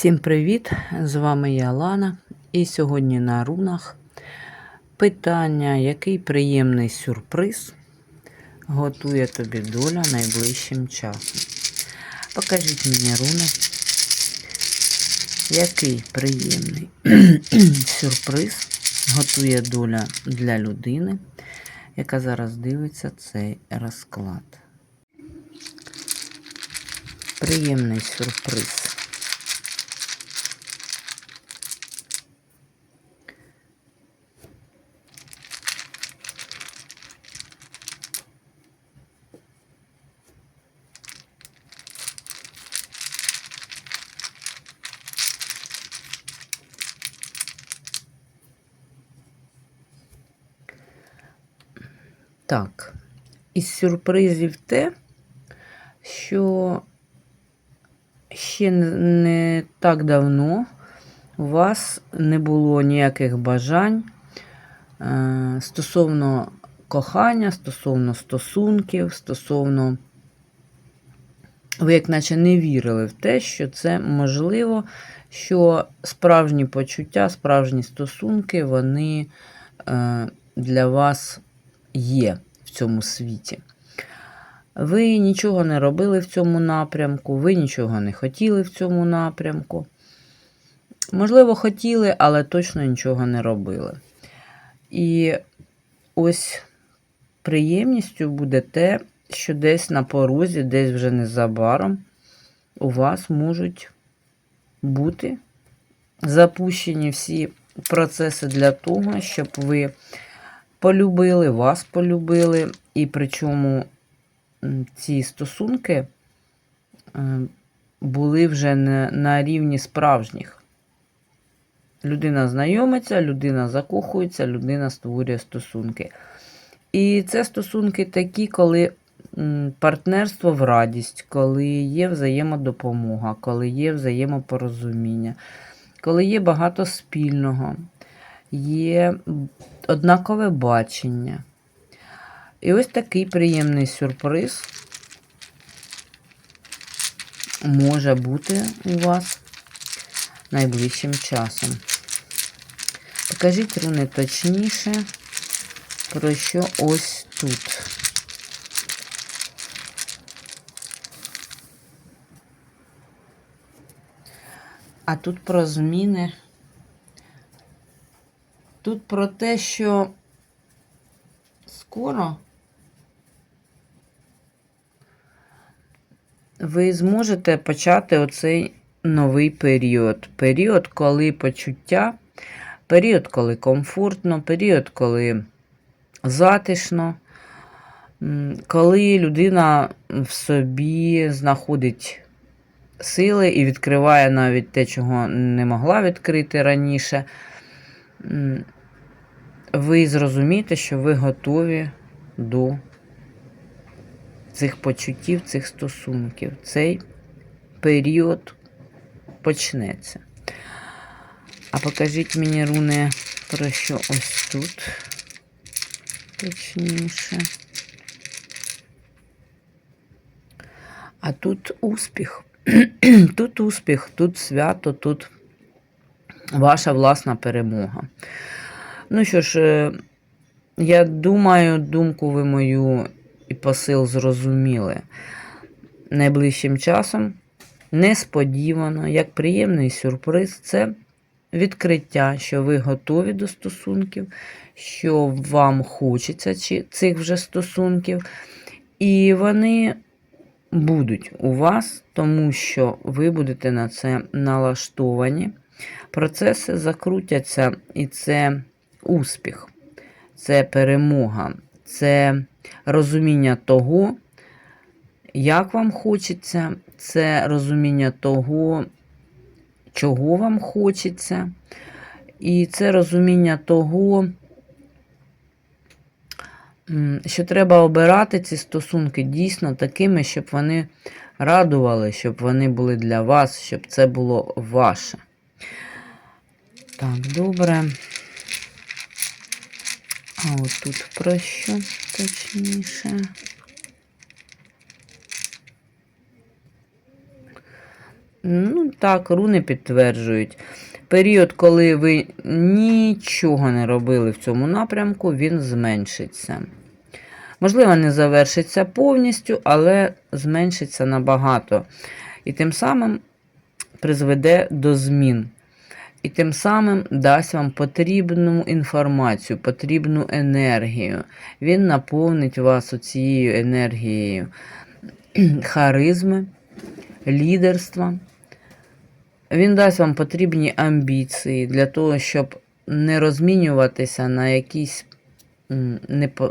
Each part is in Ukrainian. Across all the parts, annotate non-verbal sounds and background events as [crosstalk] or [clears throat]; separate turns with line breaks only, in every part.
Всім привіт! З вами я Лана. І сьогодні на рунах питання, який приємний сюрприз готує тобі доля найближчим часом. Покажіть мені руни, який приємний [clears throat] сюрприз готує доля для людини, яка зараз дивиться цей розклад. Приємний сюрприз. Так, із сюрпризів те, що ще не так давно у вас не було ніяких бажань е, стосовно кохання, стосовно стосунків, стосовно. Ви, як наче, не вірили в те, що це можливо, що справжні почуття, справжні стосунки, вони е, для вас є в цьому світі. Ви нічого не робили в цьому напрямку, ви нічого не хотіли в цьому напрямку. Можливо, хотіли, але точно нічого не робили. І ось приємністю буде те, що десь на порозі, десь вже незабаром у вас можуть бути запущені всі процеси для того, щоб ви полюбили, вас полюбили, і причому ці стосунки були вже не на рівні справжніх. Людина знайомиться, людина закохується, людина створює стосунки. І це стосунки такі, коли партнерство в радість, коли є взаємодопомога, коли є взаємопорозуміння, коли є багато спільного, є однакове бачення. І ось такий приємний сюрприз може бути у вас найближчим часом. Покажіть руни точніше, про що ось тут. А тут про зміни. Тут про те, що скоро ви зможете почати оцей новий період. Період, коли почуття, період, коли комфортно, період, коли затишно, коли людина в собі знаходить сили і відкриває навіть те, чого не могла відкрити раніше ви зрозумієте, що ви готові до цих почуттів, цих стосунків. Цей період почнеться. А покажіть мені, руни, про що ось тут точніше. А тут успіх. [clears throat] Тут успіх, тут свято, тут ваша власна перемога. Ну що ж, е, я думаю, думку ви мою і посил зрозуміли. Найближчим часом несподівано, як приємний сюрприз, це відкриття, що ви готові до стосунків, що вам хочеться цих вже стосунків. І вони будуть у вас, тому що ви будете на це налаштовані. Процеси закрутяться, і це успіх, це перемога, це розуміння того, як вам хочеться, це розуміння того, чого вам хочеться, і це розуміння того, що треба обирати ці стосунки дійсно такими, щоб вони радували, щоб вони були для вас, щоб це було ваше. Так, добре. А от тут про що точніше? Ну, так, руни підтверджують. Період, коли ви нічого не робили в цьому напрямку, він зменшиться. Можливо, не завершиться повністю, але зменшиться набагато. І тим самим призведе до змін. І тим самим дасть вам потрібну інформацію, потрібну енергію. Він наповнить вас цією енергією [clears throat] харизми, лідерства. Він дасть вам потрібні амбіції для того, щоб не розмінюватися на якісь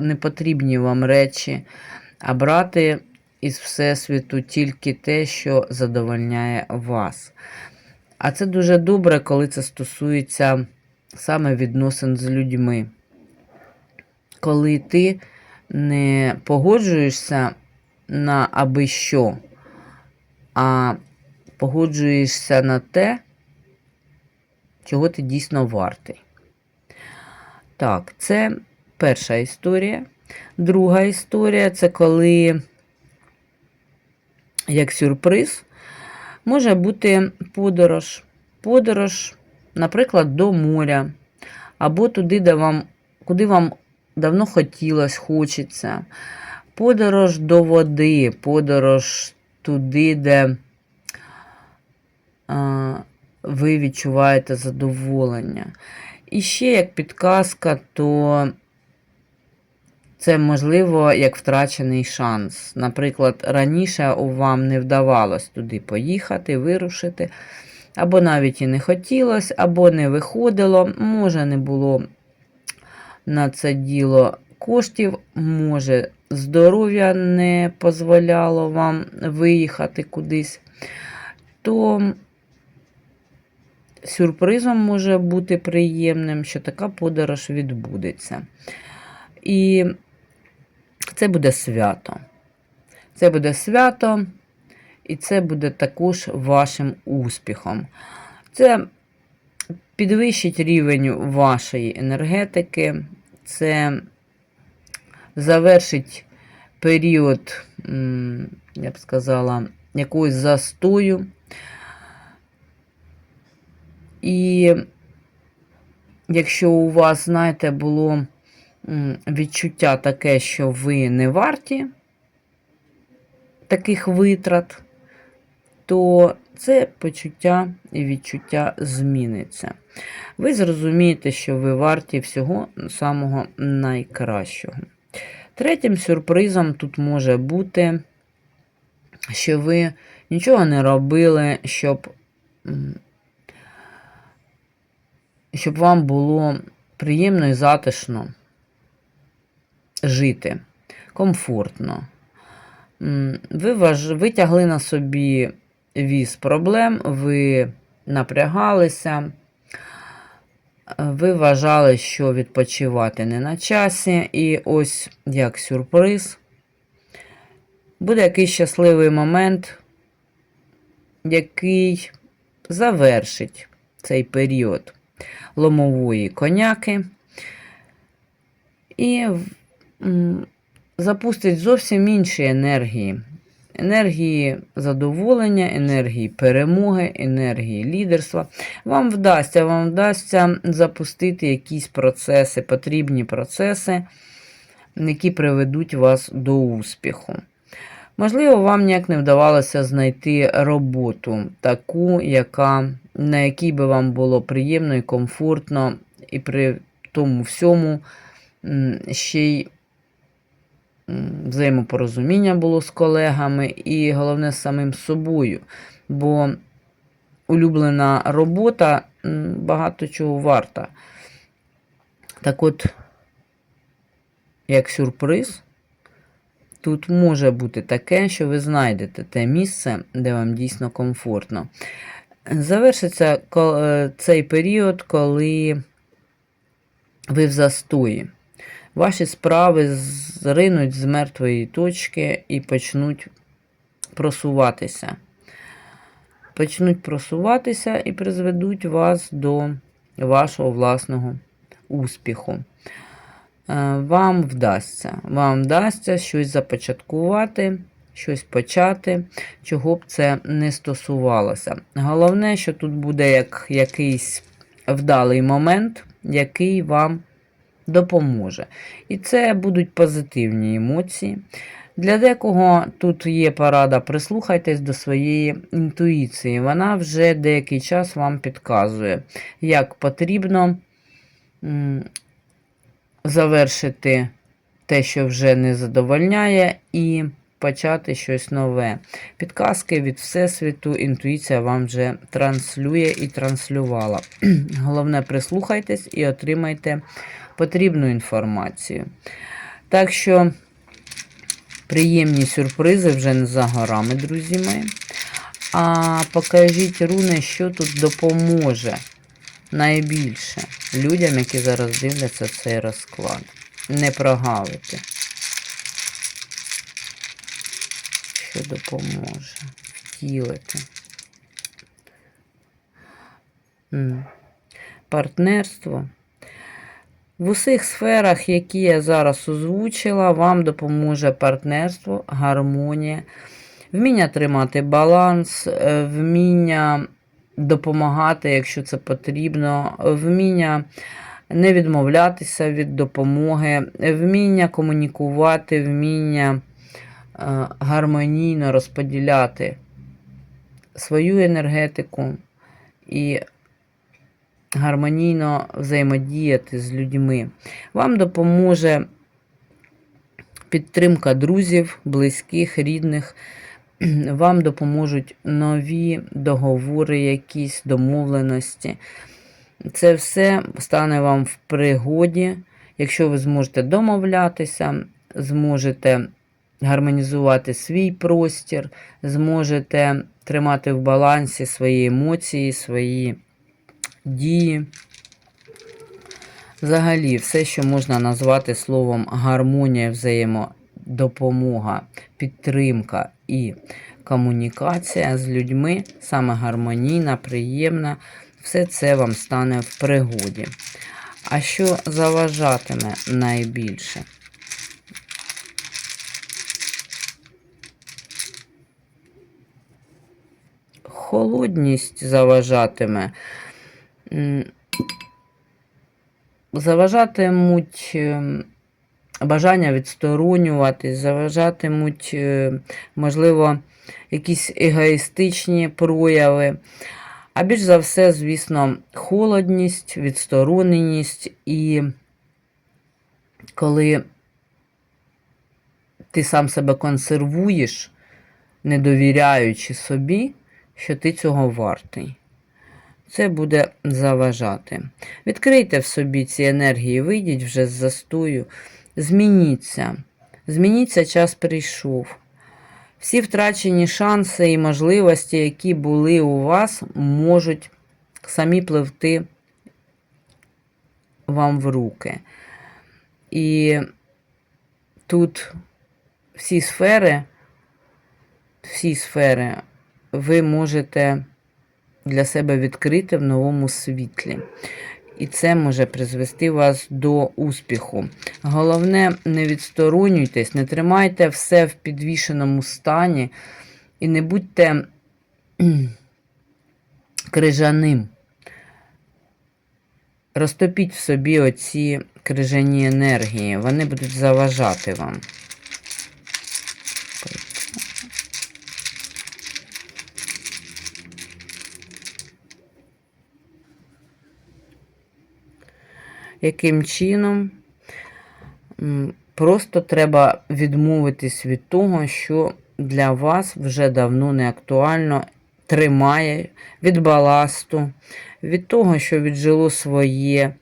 непотрібні вам речі, а брати із Всесвіту тільки те, що задовольняє вас. А це дуже добре, коли це стосується саме відносин з людьми. Коли ти не погоджуєшся на аби що, а погоджуєшся на те, чого ти дійсно вартий. Так, це перша історія. Друга історія це коли, як сюрприз, може бути подорож. Подорож, наприклад, до моря, або туди, де вам, куди вам давно хотілося, хочеться. Подорож до води, подорож туди, де а, ви відчуваєте задоволення. І ще як підказка, то це можливо як втрачений шанс. Наприклад, раніше вам не вдавалось туди поїхати, вирушити, або навіть і не хотілося, або не виходило, може, не було на це діло коштів, може, здоров'я не дозволяло вам виїхати кудись, то сюрпризом може бути приємним, що така подорож відбудеться. І це буде свято. Це буде свято, і це буде також вашим успіхом. Це підвищить рівень вашої енергетики, це завершить період, я б сказала, якогось застою. І якщо у вас, знаєте, було відчуття таке, що ви не варті таких витрат, то це почуття і відчуття зміниться. Ви зрозумієте, що ви варті всього самого найкращого. Третім сюрпризом тут може бути, що ви нічого не робили, щоб, щоб вам було приємно і затишно жити, комфортно. Ви витягли на собі віз проблем, ви напрягалися, ви вважали, що відпочивати не на часі, і ось як сюрприз. Буде якийсь щасливий момент, який завершить цей період ломової коняки і запустить зовсім інші енергії. Енергії задоволення, енергії перемоги, енергії лідерства. Вам вдасться, вам вдасться запустити якісь процеси, потрібні процеси, які приведуть вас до успіху. Можливо, вам ніяк не вдавалося знайти роботу, таку, яка, на якій би вам було приємно і комфортно, і при тому всьому ще й взаємопорозуміння було з колегами, і головне з самим собою. Бо улюблена робота багато чого варта. Так от, як сюрприз, тут може бути таке, що ви знайдете те місце, де вам дійсно комфортно. Завершиться е, цей період, коли ви в застої. Ваші справи зринуть з мертвої точки і почнуть просуватися. Почнуть просуватися і призведуть вас до вашого власного успіху. Е, Вам вдасться. Вам вдасться щось започаткувати, щось почати, чого б це не стосувалося. Головне, що тут буде як якийсь вдалий момент, який вам допоможе. І це будуть позитивні емоції. Для декого тут є порада, прислухайтесь до своєї інтуїції. Вона вже деякий час вам підказує, як потрібно завершити те, що вже не задовольняє, і почати щось нове. Підказки від Всесвіту, інтуїція вам вже транслює і транслювала. [clears throat] Головне, прислухайтесь і отримайте потрібну інформацію. Так що приємні сюрпризи вже не за горами, друзі мої. А покажіть, руни, що тут допоможе найбільше людям, які зараз дивляться цей розклад. Не прогавити. Що допоможе втілити. Партнерство. В усіх сферах, які я зараз озвучила, вам допоможе партнерство, гармонія, вміння тримати баланс, е, вміння допомагати, якщо це потрібно, вміння не відмовлятися від допомоги, вміння комунікувати, вміння е, гармонійно розподіляти свою енергетику і гармонійно взаємодіяти з людьми. Вам допоможе підтримка друзів, близьких, рідних. [clears throat] Вам допоможуть нові договори, якісь домовленості. Це все стане вам в пригоді, якщо ви зможете домовлятися, зможете гармонізувати свій простір, зможете тримати в балансі свої емоції, свої дії. Взагалі, все, що можна назвати словом гармонія, взаємодопомога, підтримка і комунікація з людьми, саме гармонійна, приємна, все це вам стане в пригоді. А що заважатиме найбільше? Холодність заважатиме. Заважатимуть ем, бажання відсторонюватись, заважатимуть, е, можливо, якісь егоїстичні прояви. А більш за все, звісно, холодність, відстороненість і коли ти сам себе консервуєш, не довіряючи собі, що ти цього вартий. Це буде заважати. Відкрийте в собі ці енергії, вийдіть вже з застою, змініться. Змініться, час прийшов. Всі втрачені шанси і можливості, які були у вас, можуть самі пливти вам в руки. І тут всі сфери, всі сфери ви можете для себе відкрити в новому світлі. І це може призвести вас до успіху. Головне, не відсторонюйтесь, не тримайте все в підвішеному стані і не будьте [clears throat] крижаним. Розтопіть в собі оці крижані енергії, вони будуть заважати вам. Яким чином просто треба відмовитись від того, що для вас вже давно не актуально, тримає від баласту, від того, що віджило своє.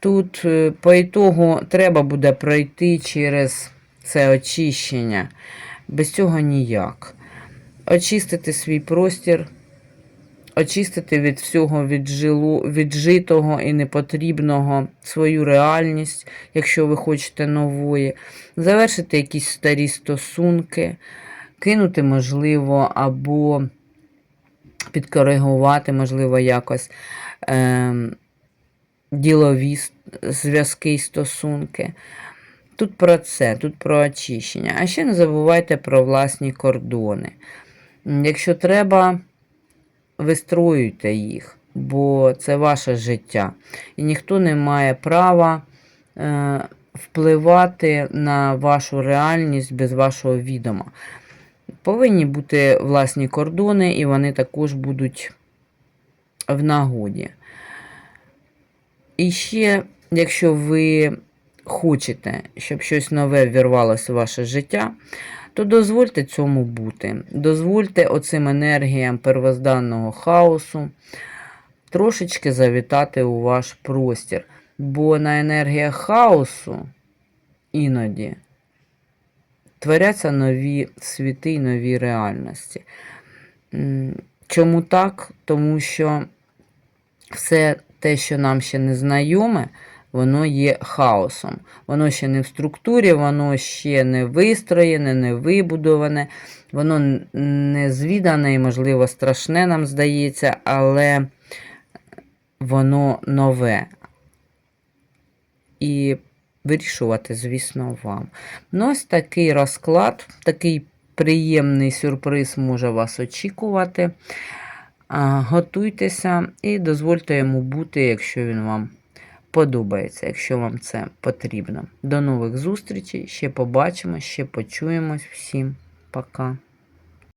Тут е, по ітогу треба буде пройти через це очищення. Без цього ніяк. Очистити свій простір очистити від всього віджилу, віджитого і непотрібного свою реальність, якщо ви хочете нової, завершити якісь старі стосунки, кинути, можливо, або підкоригувати, можливо, якось е, ділові зв'язки і стосунки. Тут про це, тут про очищення. А ще не забувайте про власні кордони. Якщо треба, вистроюйте їх, бо це ваше життя. І ніхто не має права е, впливати на вашу реальність без вашого відома. Повинні бути власні кордони, і вони також будуть в нагоді. І ще, якщо ви хочете, щоб щось нове ввірвалося в ваше життя, то дозвольте цьому бути. Дозвольте оцим енергіям первозданного хаосу трошечки завітати у ваш простір. Бо на енергіях хаосу іноді творяться нові світи і нові реальності. Чому так? Тому що все те, що нам ще не знайоме, воно є хаосом. Воно ще не в структурі, воно ще не вистроєне, не вибудоване, воно не звідане і, можливо, страшне нам здається, але воно нове. І вирішувати, звісно, вам. Ну, ось такий розклад, такий приємний сюрприз може вас очікувати. Готуйтеся і дозвольте йому бути, якщо він вам подобається, якщо вам це потрібно. До нових зустрічей. Ще побачимо, ще почуємось. Всім пока.